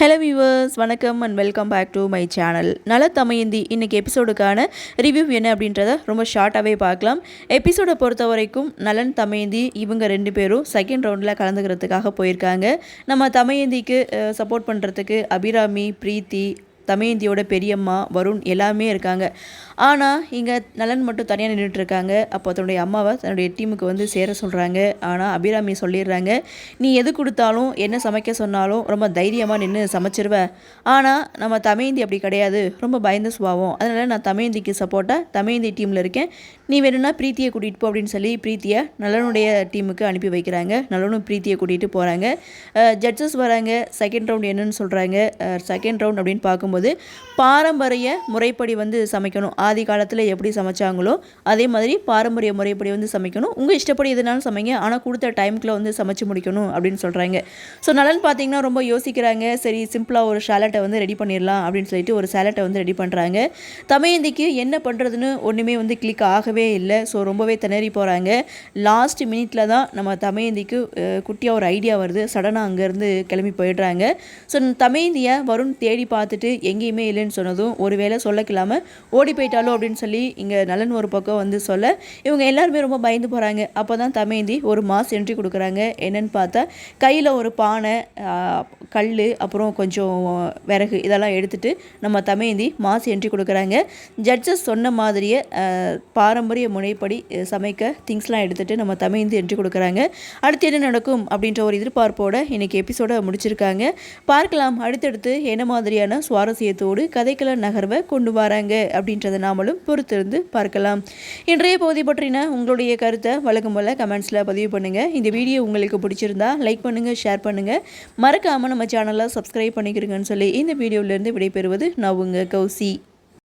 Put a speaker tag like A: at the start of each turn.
A: Hello viewers வணக்கம் and welcome back to my channel நல்ல தமையந்தி இன்றைக்கி எபிசோடுக்கான ரிவ்யூ என்ன அப்படின்றத ரொம்ப ஷார்ட்டாகவே பார்க்கலாம். எபிசோடை பொறுத்த வரைக்கும் நலன் தமையந்தி இவங்க ரெண்டு பேரும் செகண்ட் ரவுண்டில் கலந்துக்கிறதுக்காக போயிருக்காங்க. நம்ம தமையந்திக்கு சப்போர்ட் பண்ணுறதுக்கு அபிராமி பிரீத்தி தமயந்தியோட பெரியம்மா வருண் எல்லாமே இருக்காங்க. ஆனால் இங்கே நலன் மட்டும் தனியாக நின்றுட்டு இருக்காங்க அப்போ தன்னுடைய அம்மாவை தன்னுடைய டீமுக்கு வந்து சேர சொல்கிறாங்க ஆனால் அபிராமி சொல்லிடுறாங்க. நீ எது கொடுத்தாலும் என்ன சமைக்க சொன்னாலும் ரொம்ப தைரியமாக நின்று சமைச்சிருவேன் ஆனால் நம்ம தமயந்தி அப்படி கிடையாது. ரொம்ப பயந்த சுபாவம். அதனால் நான் தமயந்திக்கு சப்போர்ட்டாக தமயந்தி டீமில் இருக்கேன். நீ வேணும்னா பிரீத்தியை கூட்டிகிட்டு போ அப்படின்னு சொல்லி பிரீத்தியை நலனுடைய டீமுக்கு அனுப்பி வைக்கிறாங்க. நலனும் பிரீத்தியை கூட்டிகிட்டு போகிறாங்க ஜட்ஜஸ் வராங்க. செகண்ட் ரவுண்ட் என்னன்னு சொல்கிறாங்க செகண்ட் ரவுண்ட் அப்படின்னு பார்க்கும்போது பாரம்பரிய முறைப்படி வந்து சமைக்கணும். ஆதி காலத்தில் எப்படி சமைச்சாங்களோ அதே மாதிரி பாரம்பரிய முறைப்படி வந்து சமைக்கணும். உங்கள் இஷ்டப்படி எதுனாலும் சமைங்க. ஆனால் கொடுத்த டைமுக்குள்ளே வந்து சமைச்சு முடிக்கணும் அப்படின்னு சொல்கிறாங்க ஸோ நலன் பார்த்தீங்கன்னா ரொம்ப யோசிக்கிறாங்க. சரி சிம்பிளாக ஒரு சேலட்டை வந்து ரெடி பண்ணிடலாம் அப்படின்னு சொல்லிட்டு ஒரு சேலட்டை வந்து ரெடி பண்ணுறாங்க தமையந்திக்கு என்ன பண்ணுறதுன்னு ஒன்றுமே வந்து கிளிக் ஆகவே இல்லை. ஸோ ரொம்பவே திணறி போகிறாங்க லாஸ்ட் மினிட்ல தான் நம்ம தமையந்திக்கு குட்டியாக ஒரு ஐடியா வருது. சடனாக அங்கேருந்து கிளம்பி போயிடுறாங்க. ஸோ தமையந்தியை வருண் தேடி பார்த்துட்டு எங்கேயுமே இல்லைன்னு சொன்னதும் ஒருவேளை சொல்லக்கில்லாமல் ஓடி போயிட்டாலோ அப்படின்னு சொல்லி இங்கே நலன் ஒரு பக்கம் வந்து சொல்ல இவங்க எல்லாருமே ரொம்ப பயந்து போகிறாங்க அப்போ தான் தமேந்தி ஒரு மாஸ் என்ட்ரி கொடுக்குறாங்க. என்னன்னு பார்த்தா கையில் ஒரு பானை கல் அப்புறம் கொஞ்சம் விறகு இதெல்லாம் எடுத்துகிட்டு நம்ம தமேந்தி மாஸ் என்ட்ரி கொடுக்குறாங்க. ஜட்ஜஸ் சொன்ன மாதிரியே பாரம்பரிய முறைப்படி சமைக்க திங்ஸ்லாம் எடுத்துகிட்டு நம்ம தமேந்தி என்ட்ரி கொடுக்குறாங்க. அடுத்து என்ன நடக்கும் அப்படின்ற ஒரு எதிர்பார்ப்போட இன்றைக்கி எபிசோட முடிச்சிருக்காங்க. பார்க்கலாம். அடுத்தடுத்து என்ன மாதிரியான சுவாரஸ்யத்தோடு கதைக்கள நகர்வை கொண்டு வராங்க அப்படின்றத நாமளும் பொறுத்திருந்து பார்க்கலாம். இன்றைய பகுதி பற்றின உங்களுடைய கருத்தை வழக்கம் போல் கமெண்ட்ஸில் பதிவு பண்ணுங்கள் இந்த வீடியோ உங்களுக்கு பிடிச்சிருந்தா லைக் பண்ணுங்கள் ஷேர் பண்ணுங்கள் மறக்காமல் நம்ம சேனலை சப்ஸ்கிரைப் பண்ணிக்கிறீங்கன்னு சொல்லி இந்த வீடியோவிலேருந்து விடைபெறுவது நான் உங்கள் கௌசி.